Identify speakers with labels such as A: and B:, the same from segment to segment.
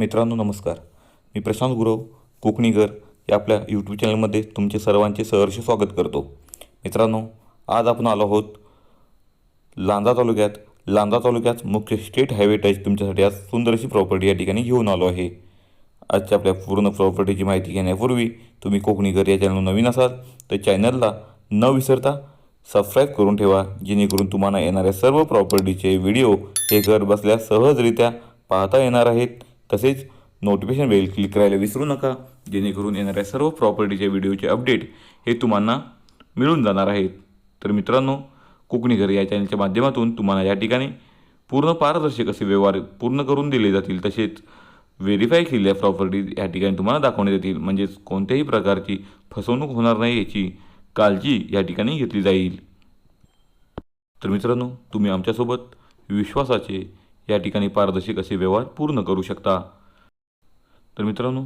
A: मित्रांनो नमस्कार. मी प्रशांत गुरव कोकणीकर या आपल्या यूट्यूब चॅनलमध्ये तुमचे सर्वांचे सहर्ष स्वागत करतो. मित्रांनो आज आपण आलो आहोत लांजा तालुक्यात. लांजा तालुक्यात मुख्य स्टेट हायवे टच तुमच्यासाठी आज सुंदर अशी प्रॉपर्टी या ठिकाणी घेऊन आलो आहे. आजच्या आपल्या पूर्ण प्रॉपर्टीची माहिती घेण्यापूर्वी तुम्ही कोकणीकर या चॅनल नवीन असाल तर चॅनलला न विसरता सबस्क्राईब करून ठेवा जेणेकरून तुम्हाला येणाऱ्या सर्व प्रॉपर्टीचे व्हिडिओ हे घर बसल्या सहजरित्या पाहता येणार आहेत. तसेच नोटिफिकेशन बेल क्लिक करायला विसरू नका. जेणेकरून येणाऱ्या सर्व प्रॉपर्टीच्या व्हिडिओचे अपडेट हे तुम्हाला मिळून जाणार आहेत. तर मित्रांनो कोकणी घर या चॅनलच्या माध्यमातून तुम्हाला या ठिकाणी पूर्ण पारदर्शक असे व्यवहार पूर्ण करून दिले जातील. तसेच व्हेरीफाय केलेल्या प्रॉपर्टी या ठिकाणी तुम्हाला दाखवण्यात येतील. म्हणजेच कोणत्याही प्रकारची फसवणूक होणार नाही याची काळजी या ठिकाणी घेतली जाईल. तर मित्रांनो तुम्ही आमच्यासोबत विश्वासाचे या ठिकाणी पारदर्शक असे व्यवहार पूर्ण करू शकता. तर मित्रांनो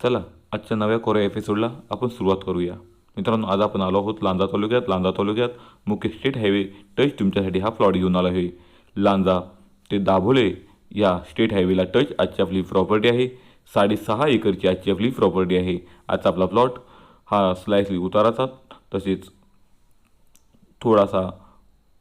A: चला आजच्या नव्या कोऱ्या एपिसोडला आपण सुरुवात करूया. मित्रांनो आज आपण आलो आहोत लांजा तालुक्यात. लांजा तालुक्यात मुख्य स्टेट हायवे टच तुमच्यासाठी हा प्लॉट घेऊन आला आहे. लांजा ते दाभोले या स्टेट हायवेला टच आजची आपली प्रॉपर्टी आहे. साडेसहा एकरची आजची आपली प्रॉपर्टी आहे. आजचा आपला प्लॉट हा स्लाइसली उताराचा तसेच थोडासा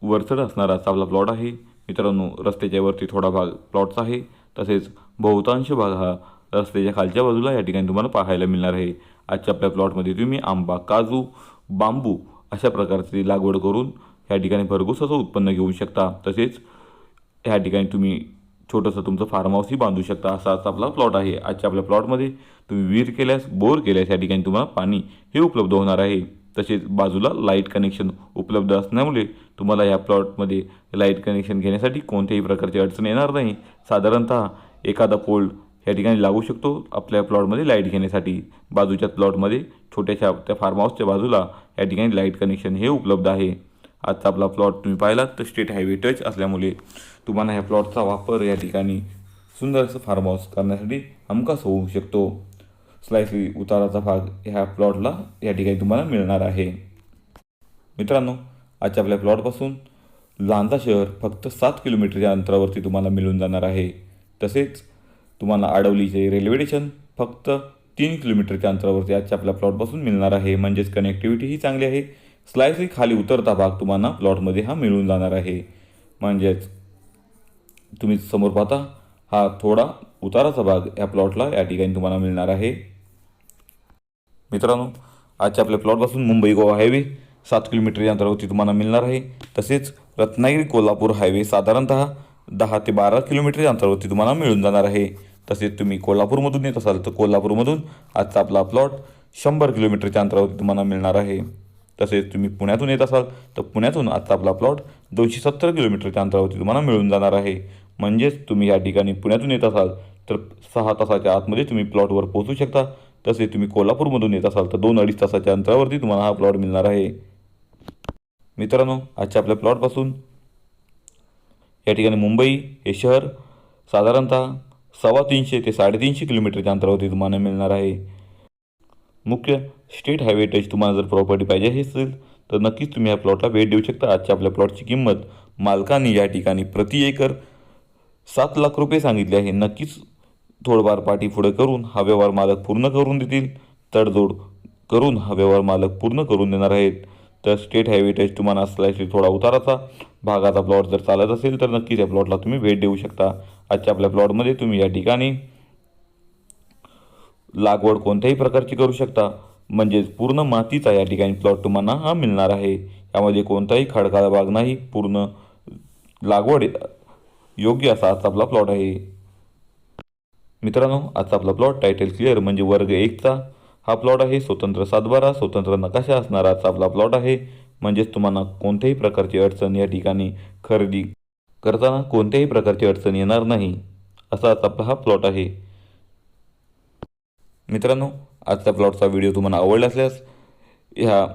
A: वरचढ असणारा आजचा आपला प्लॉट आहे. मित्रांनो रस्त्याच्या वरती थोडा भाग प्लॉटचा आहे. तसेच बहुतांश भाग हा रस्त्याच्या खालच्या बाजूला या ठिकाणी तुम्हाला पाहायला मिळणार आहे. आजच्या आपल्या प्लॉटमध्ये तुम्ही आंबा काजू बांबू अशा प्रकारची लागवड करून ह्या ठिकाणी भरघोस असं उत्पन्न घेऊ शकता. तसेच ह्या ठिकाणी तुम्ही छोटंसं तुमचं फार्म हाऊसही बांधू शकता. असा असा आपला प्लॉट आहे. आजच्या आपल्या प्लॉटमध्ये तुम्ही विहीर केल्यास बोर केल्यास या ठिकाणी तुम्हाला पाणी हे उपलब्ध होणार आहे. तसेच बाजूला लाइट कनेक्शन उपलब्ध असल्यामुळे तुम्हाला या प्लॉटमध्ये लाइट कनेक्शन घेण्यासाठी कोणत्याही प्रकारची अडचण येणार नाही. साधारणतः एखादा पोल या ठिकाणी लागू शकतो आपल्या प्लॉटमध्ये लाइट घेण्यासाठी. बाजूच्या प्लॉटमध्ये छोट्याशा त्या फार्म हाऊसच्या बाजूला या ठिकाणी लाइट कनेक्शन हे उपलब्ध आहे. आजचा आपला प्लॉट तुम्ही पाहिलात तर स्टेट हायवे टच असल्यामुळे तुम्हाला ह्या प्लॉटचा वापर या ठिकाणी सुंदर असं फार्म हाऊस करण्यासाठी हमखास होऊ शकतो. स्लाईस उताराचा भाग ह्या प्लॉटला या ठिकाणी तुम्हाला मिळणार आहे. मित्रांनो आजच्या आपल्या प्लॉटपासून लांजा शहर फक्त सात किलोमीटरच्या अंतरावरती तुम्हाला मिळून जाणार आहे. तसेच तुम्हाला आडवलीचे रेल्वे स्टेशन फक्त तीन किलोमीटरच्या अंतरावरती आजच्या आपल्या प्लॉटपासून मिळणार आहे. म्हणजेच कनेक्टिव्हिटी ही चांगली आहे. स्लायसही खाली उतरता भाग तुम्हाला प्लॉटमध्ये हा मिळून जाणार आहे. म्हणजेच तुम्ही समोर पाहता हा थोडा उताराचा भाग या प्लॉटला या ठिकाणी तुम्हाला मिळणार आहे. मित्रांनो आजच्या आपल्या प्लॉटपासून मुंबई गोवा हायवे सात किलोमीटर अंतरावरती तुम्हाला मिळणार आहे. तसेच रत्नागिरी कोल्हापूर हायवे साधारणतः दहा ते बारा किलोमीटर अंतरावरती तुम्हाला मिळून जाणार आहे. तसेच तुम्ही कोल्हापूरमधून येत असाल तर कोल्हापूरमधून आजचा आपला प्लॉट शंभर किलोमीटरच्या अंतरावरती तुम्हाला मिळणार आहे. तसेच तुम्ही पुण्यातून येत असाल तर पुण्यातून आजचा आपला प्लॉट दोनशे सत्तर किलोमीटरच्या अंतरावरती तुम्हाला मिळून जाणार आहे. म्हणजेच तुम्ही या ठिकाणी पुण्यातून येत असाल तर सहा तासाच्या आतमध्ये तुम्ही प्लॉटवर पोहोचू शकता. तसे तुम्ही कोल्हापूरमधून येत असाल तर दोन अडीच तासाच्या अंतरावरती तुम्हाला हा प्लॉट मिळणार आहे. मित्रांनो आजच्या आपल्या प्लॉटपासून या ठिकाणी मुंबई हे शहर साधारणतः सव्वा तीनशे ते साडेतीनशे किलोमीटरच्या अंतरावरती तुम्हाला मिळणार आहे. मुख्य स्टेट हायवे टच तुम्हाला जर प्रॉपर्टी पाहिजे असेल तर नक्कीच तुम्ही या प्लॉटला भेट देऊ शकता. आजच्या आपल्या प्लॉटची किंमत मालकाने या ठिकाणी प्रति एकर सात लाख रुपये सांगितले आहे. नक्कीच थोडंफार पाठी पुढे करून हा व्यवहार मालक पूर्ण करून देतील. तडजोड करून हा व्यवहार मालक पूर्ण करून देणार आहेत. तर स्टेट हायवे टच तुम्हाला स्लाइसली थोडा उताराचा भागाचा प्लॉट जर चालत असेल तर नक्कीच या प्लॉटला तुम्ही भेट देऊ शकता. आजच्या आपल्या प्लॉटमध्ये तुम्ही या ठिकाणी लागवड कोणत्याही प्रकारची करू शकता. म्हणजेच पूर्ण मातीचा या ठिकाणी प्लॉट तुम्हाला हा मिळणार आहे. यामध्ये कोणताही खडकाळा भाग नाही. पूर्ण लागवड योग्य असा आजचा आपला प्लॉट आहे. मित्रांनो आजचा आपला प्लॉट टायटल क्लिअर म्हणजे वर्ग एकचा. हा प्लॉट आहे स्वतंत्र सातबारा स्वतंत्र नकाशा असणारा आजचा आपला प्लॉट आहे. म्हणजेच तुम्हाला कोणत्याही प्रकारची अडचण या ठिकाणी खरेदी करताना कोणत्याही प्रकारची अडचण येणार नाही. असा आजचा आपला हा प्लॉट आहे. मित्रांनो आजच्या प्लॉटचा व्हिडिओ तुम्हाला आवडला असल्यास ह्या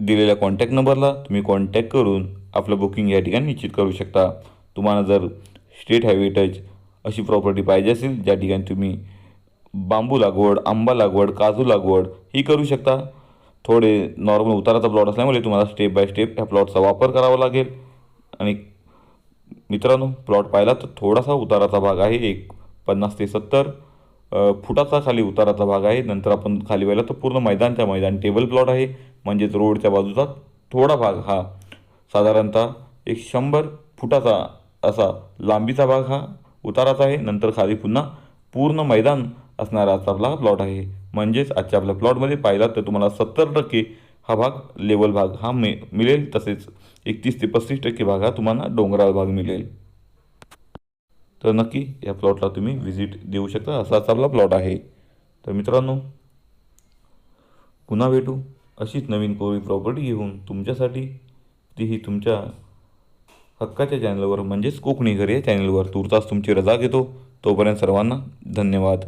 A: दिलेल्या कॉन्टॅक्ट नंबरला तुम्ही कॉन्टॅक्ट करून आपलं बुकिंग या ठिकाणी निश्चित करू शकता. तुम्हाला जर स्टेट हायवे टच अशी प्रॉपर्टी पाहिजे असेल ज्या ठिकाणी तुम्ही बांबू लागवड आंबा लागवड काजू लागवड ही करू शकता. थोडे नॉर्मल उताराचा प्लॉट असल्यामुळे तुम्हाला स्टेप बाय स्टेप ह्या प्लॉटचा वापर करावा लागेल. आणि मित्रांनो प्लॉट पाहिला तर थोडासा उताराचा भाग आहे एक पन्नास ते सत्तर. फुटाचा खाली उताराचा भाग आहे. नंतर आपण खाली व्हायला तर पूर्ण मैदानच्या मैदान टेबल प्लॉट आहे. म्हणजेच रोडच्या बाजूचा थोडा भाग हा साधारणतः एक शंभर फुटाचा असा लांबीचा भाग हा उताराचा आहे. नंतर खाली पुन्हा पूर्ण मैदान असणारा असा आपला प्लॉट आहे. म्हणजेच आजच्या आपल्या प्लॉटमध्ये पाहिला तर तुम्हाला सत्तर टक्के हा भाग लेवल भाग हा मि मिळेल. तसेच एकतीस ते पस्तीस टक्के भाग हा तुम्हाला डोंगराळ भाग मिळेल. तर नक्की या प्लॉटला तुम्ही व्हिजिट देऊ शकता. असाच आपला प्लॉट आहे. तर मित्रांनो पुन्हा भेटू अशीच नवीन कोरी प्रॉपर्टी घेऊन. तुमच्यासाठी तीही तुमच्या हक्काच्या चॅनलवर म्हणजेच कोकणी घर या चॅनलवर तुर्तास तुमची रजा घेतो. तोपर्यंत सर्वांना धन्यवाद.